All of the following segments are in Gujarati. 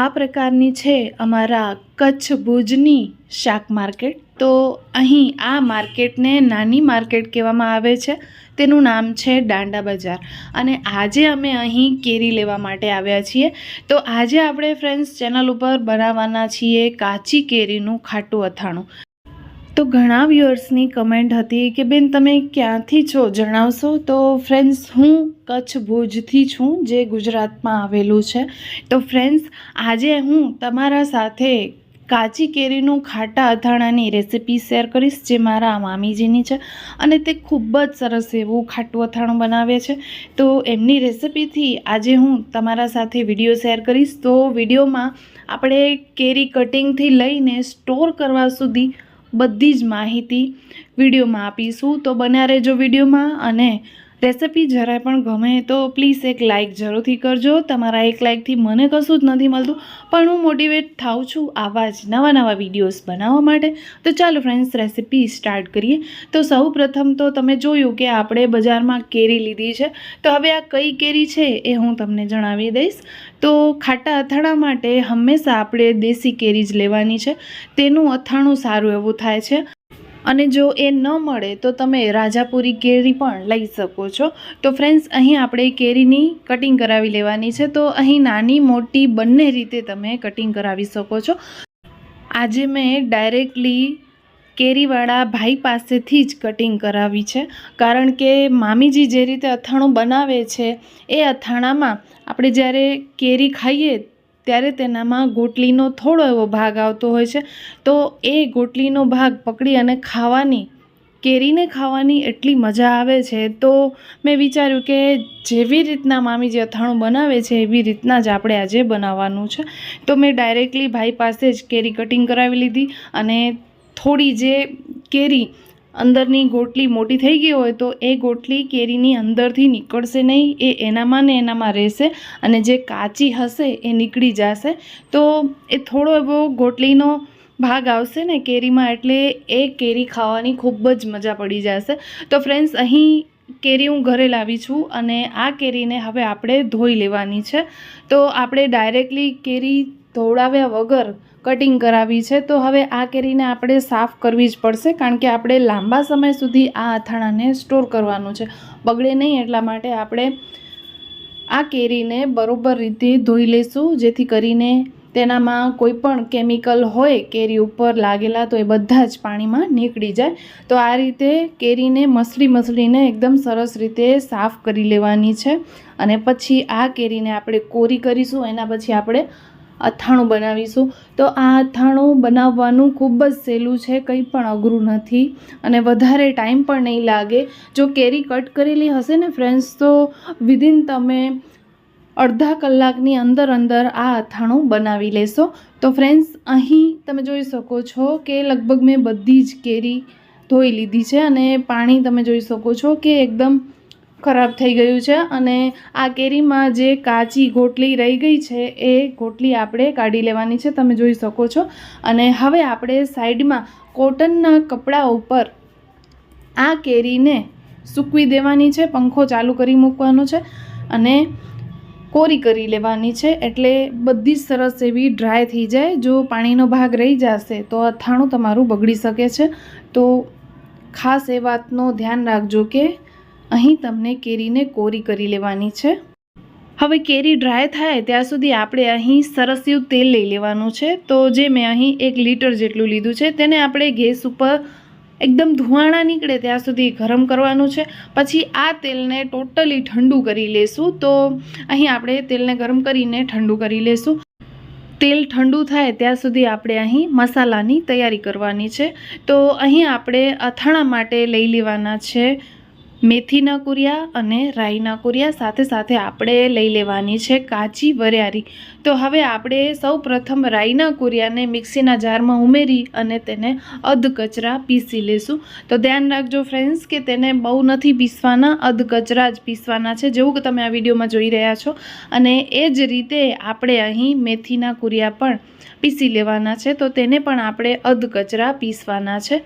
આ પ્રકારની છે અમારા કચ્છ ભુજની શાક માર્કેટ. તો અહીં આ માર્કેટને નાની માર્કેટ કહેવામાં આવે છે. તેનું નામ છે દાંડા બજાર. અને આજે અમે અહીં કેરી લેવા માટે આવ્યા છીએ. તો આજે આપણે ફ્રેન્ડ્સ ચેનલ ઉપર બનાવવાના છીએ કાચી કેરીનું ખાટું અથાણું. તો ઘણા વ્યુઅર્સની કમેન્ટ હતી કે, બેન, તમે ક્યાંથી છો? જણાવશો? તો, ફ્રેન્ડ્સ, હું કચ્છ ભુજથી છું, જે ગુજરાતમાં આવેલું છે. તો, ફ્રેન્ડ્સ, આજે હું તમારા સાથે કાચી કેરીનું ખાટા અથાણાની રેસિપી શેર કરીશ, જે મારા મામીજીની છે અને તે ખૂબ જ સરસ એવું ખાટું અથાણું બનાવે છે. તો, એમની રેસિપીથી આજે હું તમારા સાથે વીડિયો શેર કરીશ. તો, વિડીયોમાં આપણે કેરી કટિંગથી લઈને સ્ટોર કરવા સુધી બધી જ માહિતી વિડીયોમાં આપીશું. તો બન્યા રહેજો વિડીયોમાં અને રેસિપી જરાય પણ ગમે તો પ્લીઝ એક લાઇક જરૂરથી કરજો. તમારા એક લાઇકથી મને કશું જ નથી મળતું, પણ હું મોટિવેટ થાઉં છું આવા જ નવા નવા વિડીયોઝ બનાવવા માટે. તો ચાલો ફ્રેન્ડ્સ રેસિપી સ્ટાર્ટ કરીએ. તો સૌ પ્રથમ તો તમે જોયું કે આપણે બજારમાં કેરી લીધી છે. તો હવે આ કઈ કેરી છે એ હું તમને જણાવી દઈશ. તો ખાટા અથાણા માટે હંમેશા આપણે દેશી કેરી જ લેવાની છે. તેનું અથાણું સારું એવું થાય છે. અને જો એ ન મળે તો તમે રાજાપુરી કેરી પણ લઈ શકો છો. તો ફ્રેન્ડ્સ અહીં આપણે કેરીની કટિંગ કરાવી લેવાની છે. તો અહીં નાની મોટી બંને રીતે તમે કટિંગ કરાવી શકો છો. આજે મેં ડાયરેક્ટલી કેરીવાળા ભાઈ પાસેથી જ કટિંગ કરાવી છે. કારણ કે મામીજી જે રીતે અથાણું બનાવે છે, એ અથાણામાં આપણે જ્યારે કેરી ખાઈએ ત્યારે તેનામાં ગોટલીનો થોડો એવો ભાગ આવતો હોય છે. તો એ ગોટલીનો ભાગ પકડી અને ખાવાની, કેરીને ખાવાની એટલી મજા આવે છે. તો મેં વિચાર્યું કે જેવી રીતના મામી જે અથાણું બનાવે છે, એવી રીતના જ આપણે આજે બનાવવાનું છે. તો મેં ડાયરેક્ટલી ભાઈ પાસે જ કેરી કટિંગ કરાવી લીધી અને થોડી જે કેરી અંદરની ગોટલી મોટી થઈ ગઈ હોય તો એ ગોટલી કેરીની અંદરથી નીકળશે નહીં, એ એનામાં ને એનામાં રહેશે અને જે કાચી હશે એ નીકળી જશે. તો એ થોડો એવો ગોટલીનો ભાગ આવશે ને કેરીમાં એટલે એ કેરી ખાવાની ખૂબ જ મજા પડી જશે. તો ફ્રેન્ડ્સ, અહીં કેરી હું ઘરે લાવી છું અને આ કેરીને હવે આપણે ધોઈ લેવાની છે. તો આપણે ડાયરેક્ટલી કેરી ધોવડાવ્યા વગર કટિંગ કરાવી છે, તો હવે આ કેરીને આપણે સાફ કરવી જ પડશે, કારણ કે આપણે લાંબા સમય સુધી આ અથાણાને સ્ટોર કરવાનું છે. બગડે નહીં એટલા માટે આપણે આ કેરીને બરોબર રીતે ધોઈ લઈશું, જેથી કરીને તેનામાં કોઈ પણ કેમિકલ હોય, કેરી ઉપર લાગેલા, તો એ બધા જ પાણીમાં નીકળી જાય. તો આ રીતે કેરીને મસળી મસળીને એકદમ સરસ રીતે સાફ કરી લેવાની છે. અને પછી આ કેરીને આપણે કોરી કરીશું, એના પછી આપણે અથાણું બનાવીશું. તો આ અથાણું બનાવવાનું ખૂબ જ સહેલું છે, કંઈ પણ અઘરું નથી અને વધારે ટાઈમ પણ નહીં લાગે. જો કેરી કટ કરેલી હશે ને ફ્રેન્ડ્સ, તો વિધિન તમે અડધા કલાકની અંદર અંદર આ અથાણું બનાવી લેશો. તો ફ્રેન્ડ્સ, અહીં તમે જોઈ શકો છો કે લગભગ મેં બધી જ કેરી ધોઈ લીધી છે અને પાણી તમે જોઈ શકો છો કે એકદમ ખરાબ થઈ ગયું છે અને આ કેરીમાં જે કાચી ગોટલી રહી ગઈ છે, એ ગોટલી આપણે કાઢી લેવાની છે, તમે જોઈ શકો છો. અને હવે આપણે સાઈડમાં કોટનના કપડા ઉપર આ કેરીને સૂકવી દેવાની છે, પંખો ચાલુ કરી મૂકવાનો છે અને કોરી કરી લેવાની છે, એટલે બધી જ સરસ એવી ડ્રાય થઈ જાય. જો પાણીનો ભાગ રહી જશે, તો અથાણું તમારું બગડી શકે છે. તો ખાસ એ વાતનું ધ્યાન રાખજો કે અહીં તમને કેરીને કોરી કરી લેવાની છે. હવે કેરી ડ્રાય થાય ત્યાં સુધી આપણે અહીં સરસ એવું તેલ લઈ લેવાનું છે. તો જે મેં અહીં એક લીટર જેટલું લીધું છે તેને આપણે ગેસ ઉપર એકદમ ધુવાણા નીકળે ત્યાં સુધી ગરમ કરવાનું છે. પછી આ તેલને ટોટલી ઠંડુ કરી લેશું. તો અહીં આપણે તેલને ગરમ કરીને ઠંડુ કરી લેશું. તેલ ઠંડુ થાય ત્યાં સુધી આપણે અહીં મસાલાની તૈયારી કરવાની છે. તો અહીં આપણે અથાણા માટે લઈ લેવાના છે મેથીના કુરિયા અને રાઈના કુરિયા સાથે સાથે આપણે લઈ લેવાની છે કાચી વરિયાળી. તો હવે આપણે સૌ પ્રથમ રાઈના કુરિયાને મિક્સીના જારમાં ઉમેરી અને તેને અધ કચરા પીસી લેશું. તો ધ્યાન રાખજો ફ્રેન્ડ્સ કે તેને બહુ નથી પીસવાના, અધ કચરા જ પીસવાના છે, જેવું કે તમે આ વિડીયોમાં જોઈ રહ્યા છો. અને એ જ રીતે આપણે અહીં મેથીના કુરિયા પણ પીસી લેવાના છે. તો તેને પણ આપણે અધ કચરા પીસવાના છે.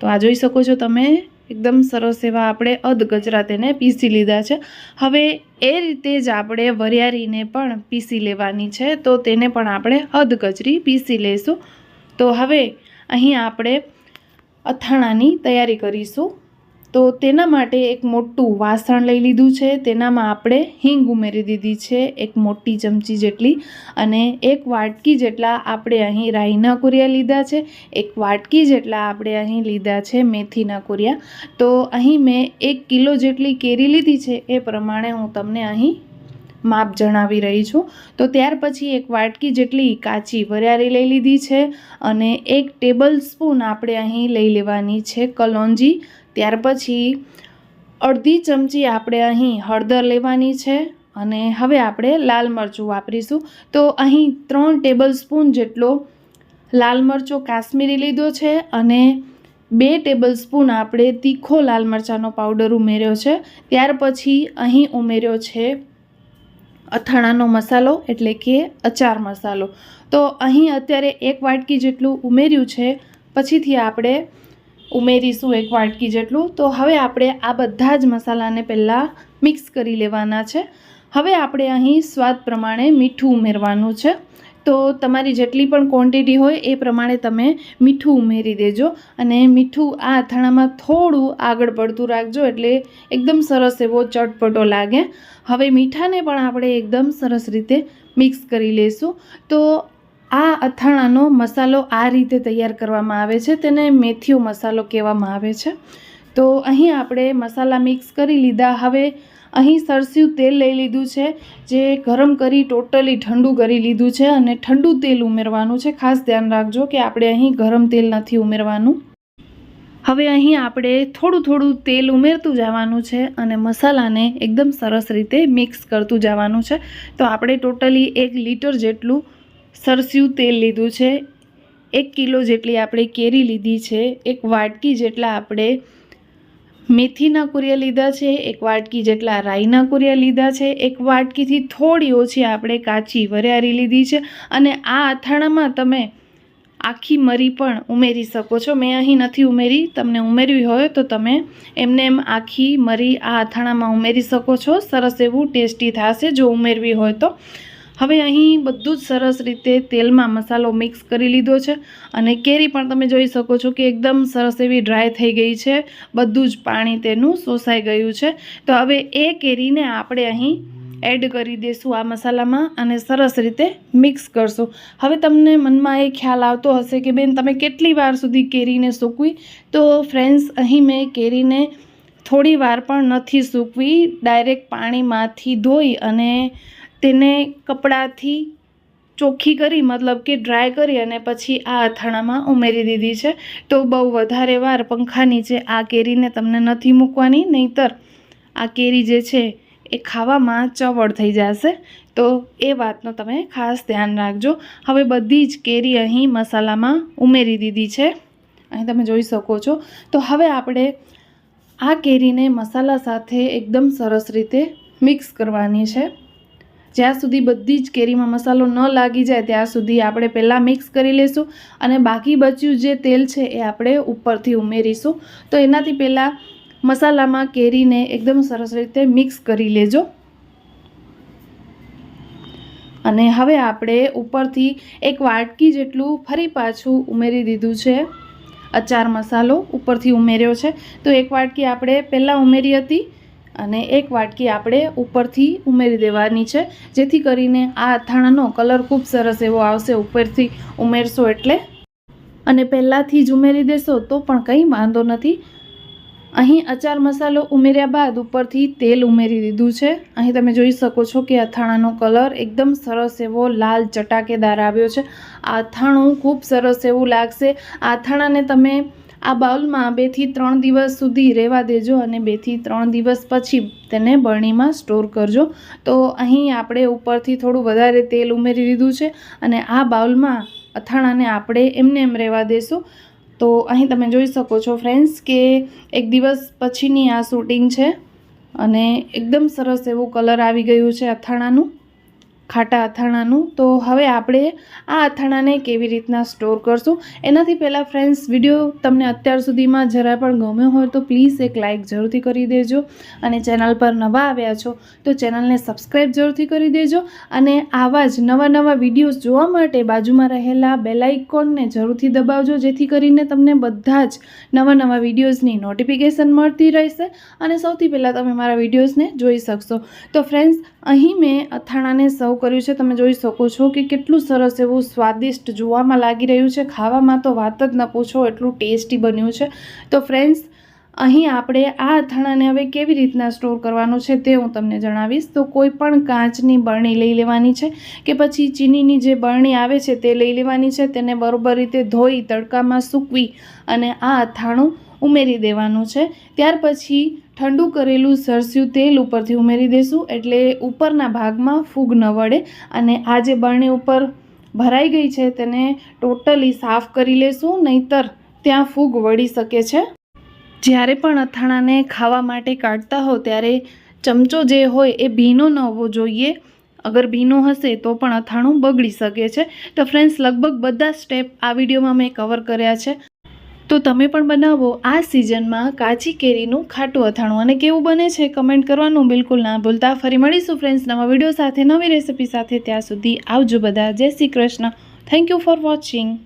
તો આ જોઈ શકો છો તમે એકદમ સરસ એવા આપણે અધગજરા તેને પીસી લીધા છે. હવે એ રીતે જ આપણે વરિયાળીને પણ પીસી લેવાની છે, તો તેને પણ આપણે અધગજરી પીસી લઈશું તો હવે અહીં આપણે અથાણાની તૈયારી કરીશું. તો તેના માટે એક મોટું વાસણ લઈ લીધું છે. તેનામાં આપણે હિંગ ઉમેરી દીધી છે, એક મોટી ચમચી જેટલી. અને એક વાટકી જેટલા આપણે અહીં રાઈના કુરિયા લીધા છે. એક વાટકી જેટલા આપણે અહીં લીધા છે મેથીના કુરિયા. તો અહીં મેં એક કિલો જેટલી કેરી લીધી છે, એ પ્રમાણે હું તમને અહીં માપ જણાવી રહી છું. તો ત્યાર પછી એક વાટકી જેટલી કાચી વરિયાળી લઈ લીધી છે અને એક ટેબલ સ્પૂન આપણે અહીં લઈ લેવાની છે કલોંજી. ત્યાર પછી અડધી ચમચી આપણે અહીં હળદર લેવાની છે અને હવે આપણે લાલ મરચું વાપરીશું. તો અહીં ત્રણ ટેબલ સ્પૂન જેટલો લાલ મરચો કાશ્મીરી લીધો છે અને બે ટેબલ સ્પૂન આપણે તીખો લાલ મરચાંનો પાવડર ઉમેર્યો છે. ત્યાર પછી અહીં ઉમેર્યો છે અથાણાનો મસાલો, એટલે કે અચાર મસાલો. તો અહીં અત્યારે એક વાટકી જેટલું ઉમેર્યું છે. પછીથી આપણે ઉમેરીશું એક વાટકી જેટલું. તો હવે આપણે આ બધા જ મસાલાને પહેલાં મિક્સ કરી લેવાના છે. હવે આપણે અહીં સ્વાદ પ્રમાણે મીઠું ઉમેરવાનું છે. તો તમારી જેટલી પણ ક્વોન્ટિટી હોય એ પ્રમાણે તમે મીઠું ઉમેરી દેજો અને મીઠું આ અથાણામાં થોડું આગળ પડતું રાખજો એટલે એકદમ સરસ એવો ચટપટો લાગે. હવે મીઠાને પણ આપણે એકદમ સરસ રીતે મિક્સ કરી લઈશું તો આ અથાણાનો મસાલો આ રીતે તૈયાર કરવામાં આવે છે, તેને મેથીઓ મસાલો કહેવામાં આવે છે. તો અહીં આપણે મસાલા મિક્સ કરી લીધા. હવે અહીં સરસ્યું તેલ લઈ લીધું છે, જે ગરમ કરી ટોટલી ઠંડુ કરી લીધું છે અને ઠંડુ તેલ ઉમેરવાનું છે. ખાસ ધ્યાન રાખજો કે આપણે અહીં ગરમ તેલ નથી ઉમેરવાનું. હવે અહીં આપણે થોડું થોડું તેલ ઉમેરતું જવાનું છે અને મસાલાને એકદમ સરસ રીતે મિક્સ કરતું જવાનું છે. તો આપણે ટોટલી એક લીટર જેટલું સરસ્યું તેલ લીધું છે. એક કિલો જેટલી આપણે કેરી લીધી છે. એક વાટકી જેટલા આપણે મેથીના કુરિયા લીધા છે. એક વાટકી જેટલા રાઈના કુરિયા લીધા છે. એક વાટકીથી થોડી ઓછી આપણે કાચી વરિયાળી લીધી છે. અને આ અથાણામાં તમે આખી મરી પણ ઉમેરી શકો છો. મેં અહીં નથી ઉમેરી. તમને ઉમેરવી હોય તો તમે એમને એમ આખી મરી આ અથાણામાં ઉમેરી શકો છો. સરસ એવું ટેસ્ટી થશે જો ઉમેરવી હોય તો. હવે અહીં બધું જ સરસ રીતે તેલમાં મસાલો મિક્સ કરી લીધો છે અને કેરી પણ તમે જોઈ શકો છો કે એકદમ સરસ એવી ડ્રાય થઈ ગઈ છે. બધું જ પાણી તેનું શોષાઈ ગયું છે. તો હવે એ કેરીને આપણે અહીં એડ કરી દઈશું આ મસાલામાં અને સરસ રીતે મિક્સ કરશું. હવે તમને મનમાં એ ખ્યાલ આવતો હશે કે બેન તમે કેટલી વાર સુધી કેરીને સૂકવી? તો ફ્રેન્ડ્સ અહીં મેં કેરીને થોડી વાર પણ નથી સૂકવી. ડાયરેક્ટ પાણીમાંથી ધોઈ અને તેને કપડાથી ચોખ્ખી કરી, મતલબ કે ડ્રાય કરી અને પછી આ અથાણામાં ઉમેરી દીધી છે. તો બહુ વધારે વાર પંખા નીચે આ કેરીને તમને નથી મૂકવાની, નહીંતર આ કેરી જે છે એ ખાવામાં ચવડ થઈ જશે. તો એ વાતનો તમે ખાસ ધ્યાન રાખજો. હવે બધી જ કેરી અહીં મસાલામાં ઉમેરી દીધી છે. અહીં તમે જોઈ શકો છો. તો હવે આપણે આ કેરીને મસાલા સાથે એકદમ સરસ રીતે મિક્સ કરવાની છે. જ્યાં સુધી બધી જ કેરીમાં મસાલો ન લાગી જાય ત્યાં સુધી આપણે પહેલાં મિક્સ કરી લઈશું અને બાકી બચ્યું જે તેલ છે એ આપણે ઉપરથી ઉમેરીશું. તો એનાથી પહેલાં મસાલામાં કેરીને એકદમ સરસ રીતે મિક્સ કરી લેજો. અને હવે આપણે ઉપરથી એક વાટકી જેટલું ફરી પાછું ઉમેરી દીધું છે. અચાર મસાલો ઉપરથી ઉમેર્યો છે. તો એક વાટકી આપણે પહેલાં ઉમેરી હતી. અને એક વાટકી આપણે ઉપરથી ઉમેરી દેવાની છે. જેથી કરીને આ અથાણાનો કલર ખૂબ સરસ એવો આવશે, ઉપરથી ઉમેરશો એટલે. અને પહેલાંથી જ ઉમેરી દેશો તો પણ કંઈ વાંધો નથી. અહીં અચાર મસાલો ઉમેર્યા બાદ ઉપરથી તેલ ઉમેરી દીધું છે. અહીં તમે જોઈ શકો છો કે અથાણાનો કલર એકદમ સરસ એવો લાલ ચટાકેદાર આવ્યો છે. આ અથાણું ખૂબ સરસ એવું લાગશે. આ અથાણાને તમે આ બાઉલમાં બેથી ત્રણ દિવસ સુધી રહેવા દેજો અને બેથી ત્રણ દિવસ પછી તેને બરણીમાં સ્ટોર કરજો. તો અહીં આપણે ઉપરથી થોડું વધારે તેલ ઉમેરી દીધું છે અને આ બાઉલમાં અથાણાને આપણે એમને એમ રહેવા દેશું. તો અહીં તમે જોઈ શકો છો ફ્રેન્ડ્સ કે એક દિવસ પછીની આ શૂટિંગ છે અને એકદમ સરસ એવું કલર આવી ગયું છે અથાણાનું. ખાટા અથાણાંનું. તો હવે આપણે આ અથાણાને કેવી રીતના સ્ટોર કરશું? એનાથી પહેલાં ફ્રેન્ડ્સ, વીડિયો તમને અત્યાર સુધીમાં જરા પણ ગમ્યો હોય તો પ્લીઝ એક લાઇક જરૂરથી કરી દેજો અને ચેનલ પર નવા આવ્યા છો તો ચેનલને સબસ્ક્રાઈબ જરૂરથી કરી દેજો અને આવા જ નવા નવા વિડીયોઝ જોવા માટે બાજુમાં રહેલા બેલ આઇકોનને જરૂરથી દબાવજો, જેથી કરીને તમને બધા જ નવા નવા વિડીયોઝની નોટિફિકેશન મળતી રહેશે અને સૌથી પહેલાં તમે મારા વિડીયોઝને જોઈ શકશો. તો ફ્રેન્ડ્સ, અહીં મેં અથાણાને સર્વ કર્યું છે તમે જોઈ શકો છો કે કેટલું સરસ એવું સ્વાદિષ્ટ જોવામાં લાગી રહ્યું છે. ખાવામાં તો વાત જ ન પૂછો, એટલું ટેસ્ટી બન્યું છે. તો ફ્રેન્ડ્સ અહીં આપણે આ અથાણાને હવે કેવી રીતના સ્ટોર કરવાનું છે તે હું તમને જણાવીશ. તો કોઈ પણ કાચની બરણી લઈ લેવાની છે કે પછી ચીનીની જે બરણી આવે છે તે લઈ લેવાની છે. તેને બરોબર રીતે ધોઈ, તડકામાં સૂકવી અને આ અથાણું ઉમેરી દેવાનું છે. ત્યાર પછી ઠંડુ કરેલું સરસ્યું તેલ ઉપરથી ઉમેરી દઈશું એટલે ઉપરના ભાગમાં ફૂગ ન વળે અને આ જે બરણી ઉપર ભરાઈ ગઈ છે તેને ટોટલી સાફ કરી લેશું, નહીતર ત્યાં ફૂગ વળી શકે છે. જ્યારે પણ અથાણાને ખાવા માટે કાઢતા હો ત્યારે ચમચો જે હોય એ ભીનો ન હોવો જોઈએ. અગર ભીનો હશે તો પણ અથાણું બગડી શકે છે. તો ફ્રેન્ડ્સ લગભગ બધા સ્ટેપ આ વિડીયોમાં મેં કવર કર્યા છે. તો તમે પણ બનાવો આ સિઝનમાં કાચી કેરીનું ખાટું અથાણું. અને કેવું બને છે કમેન્ટ કરવાનું બિલકુલ ના ભૂલતા. ફરી મળીશું ફ્રેન્ડ્સ નવા વીડિયો સાથે, નવી રેસિપી સાથે. ત્યાં સુધી આવજો બધા. જય Shri Krishna. Thank you for watching